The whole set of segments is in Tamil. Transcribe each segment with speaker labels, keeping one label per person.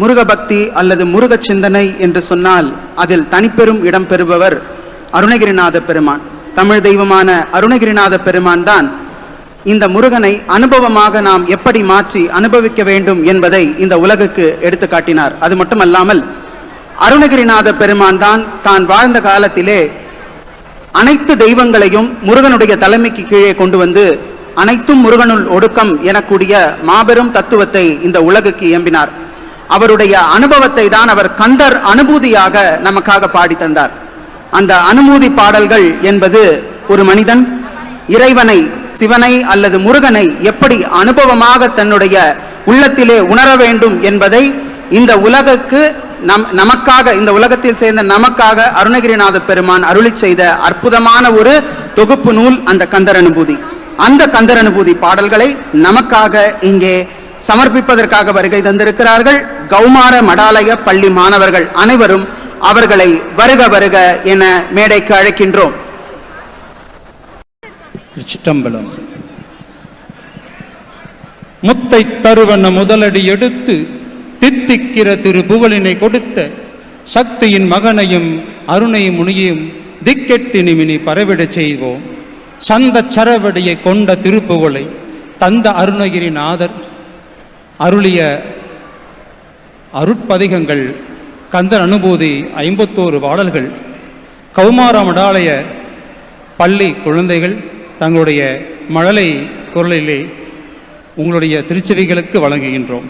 Speaker 1: முருக பக்தி அல்லது முருக சிந்தனை என்று சொன்னால் அதில் தனிப்பெரும் இடம் பெறுபவர் அருணகிரிநாத பெருமான். தமிழ் தெய்வமான அருணகிரிநாத பெருமான் தான். இந்த முருகனை அனுபவமாக நாம் எப்படி மாற்றி அனுபவிக்க வேண்டும் என்பதை இந்த உலகுக்கு எடுத்து காட்டினார். அது மட்டுமல்லாமல் அருணகிரிநாத பெருமான் தான் தான் வாழ்ந்த காலத்திலே அனைத்து தெய்வங்களையும் முருகனுடைய தலைமைக்கு கீழே கொண்டு வந்து அனைத்தும் முருகனுள் ஒடுக்கம் எனக்கூடிய மாபெரும் தத்துவத்தை இந்த உலகுக்கு இயம்பினார் அவருடைய அனுபவத்தை தான் அவர் கந்தர் அனுபூதியாக நமக்காக பாடி தந்தார். அந்த அனுமூதி பாடல்கள் என்பது ஒரு மனிதன் இறைவனை சிவனை அல்லது முருகனை எப்படி அனுபவமாக தன்னுடைய உள்ளத்திலே உணர வேண்டும் என்பதை இந்த உலகுக்கு நம் நமக்காக இந்த உலகத்தில் சேர்ந்த நமக்காக அருணகிரிநாத பெருமான் அருளி செய்த அற்புதமான ஒரு தொகுப்பு நூல் அந்த கந்தர் அனுபூதி. அந்த கந்தர் அனுபூதி பாடல்களை நமக்காக இங்கே சமர்ப்பிப்பதற்காக வருகை தந்திருக்கிறார்கள். கௌமார மடாலய பள்ளி மாணவர்கள் அனைவரும் அவர்களை வருக வருக என மேடைக்கு அழைக்கின்றோம்.
Speaker 2: திருச்சிட்டம்பலம் முத்தை தருவன முதலடி எடுத்து தித்திக்கிற திரு புகழினை கொடுத்த சக்தியின் மகனையும் அருணை முனியும் திக்கெட்டு நிமினி பரவிடச் செய்வோம். சந்த சரவடியை கொண்ட திருப்புகழை தந்த அருணகிரிநாதர் அருளிய அருட்பதிகங்கள் கந்தர் அனுபூதி ஐம்பத்தோரு பாடல்கள் கௌமார மடாலய பள்ளி குழந்தைகள் தங்களுடைய மழலை குரலிலே உங்களுடைய திருச்செவிகளுக்கு வழங்குகின்றோம்.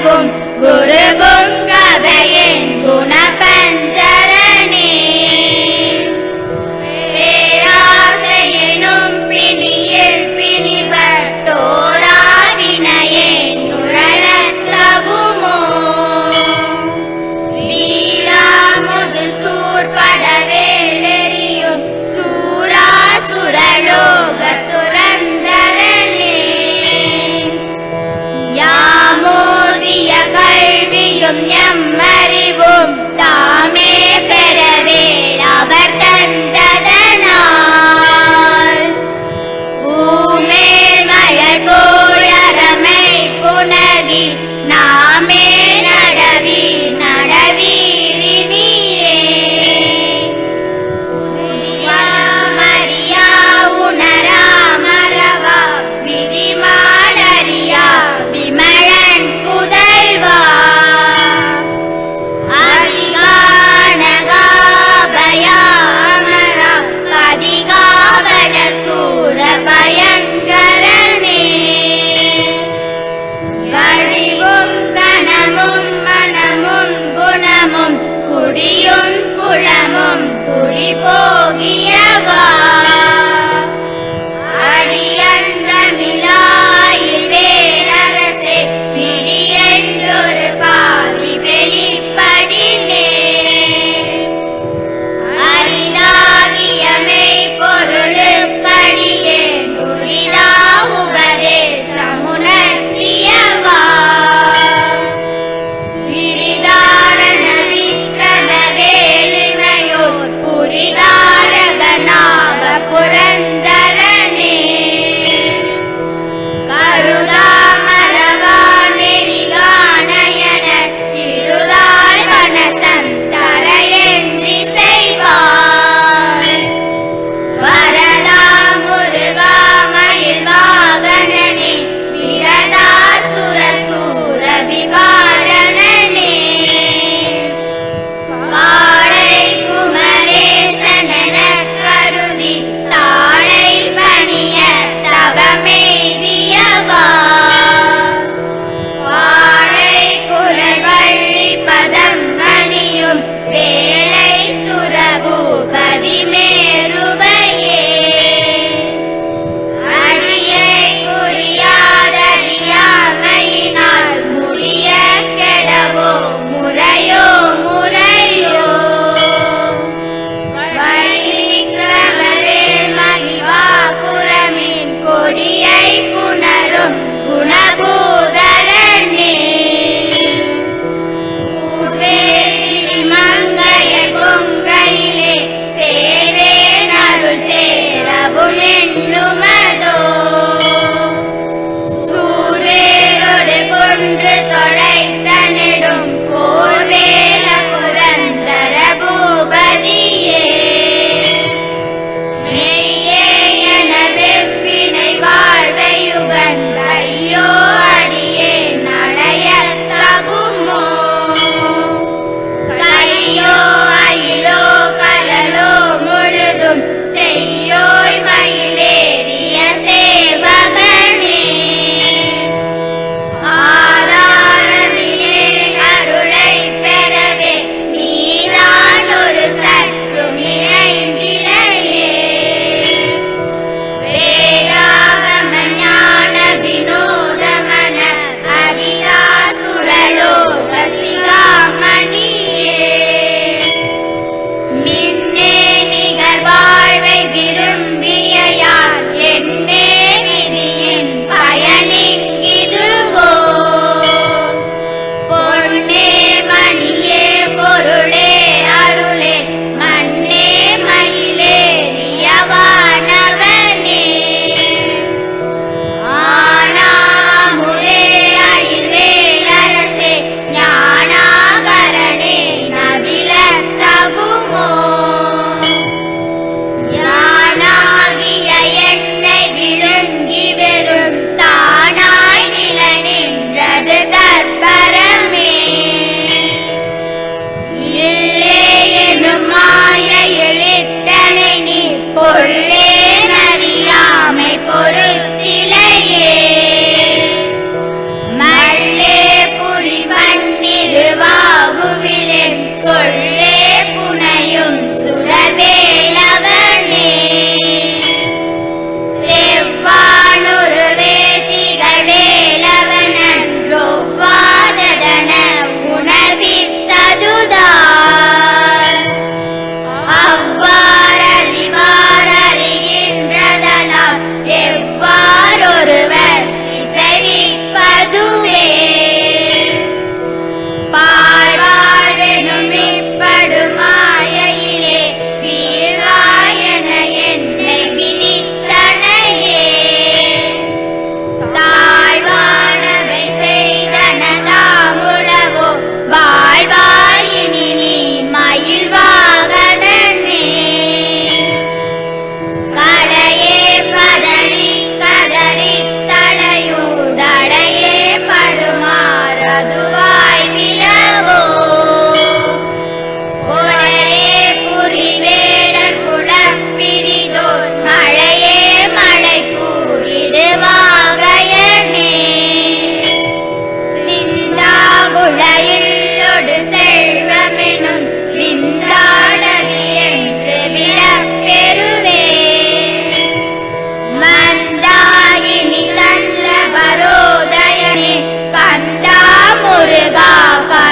Speaker 3: குணமாகும் குரு பொங்கவையின்
Speaker 4: குண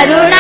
Speaker 4: en una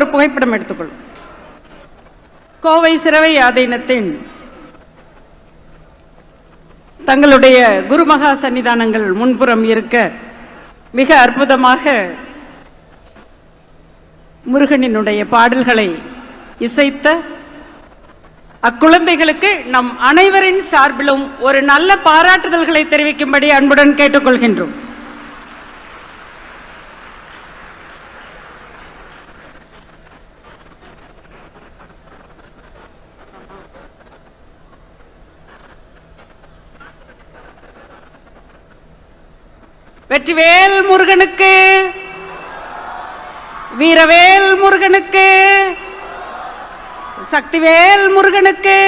Speaker 4: ஒரு புகைப்படம் எடுத்துக்கொள்ளும் கோவை சிறவை ஆதீனத்தின் தங்களுடைய குருமகா சன்னிதானங்கள் முன்புறம் இருக்க மிக அற்புதமாக முருகனினுடைய பாடல்களை இசைத்த அக்குழந்தைகளுக்கு நம் அனைவரின் சார்பிலும் ஒரு நல்ல பாராட்டுதல்களை தெரிவிக்கும்படி அன்புடன் கேட்டுக்கொள்கின்றோம். வெற்றிவேல் முருகனுக்கு வீரவேல் முருகனுக்கு சக்திவேல் முருகனுக்கு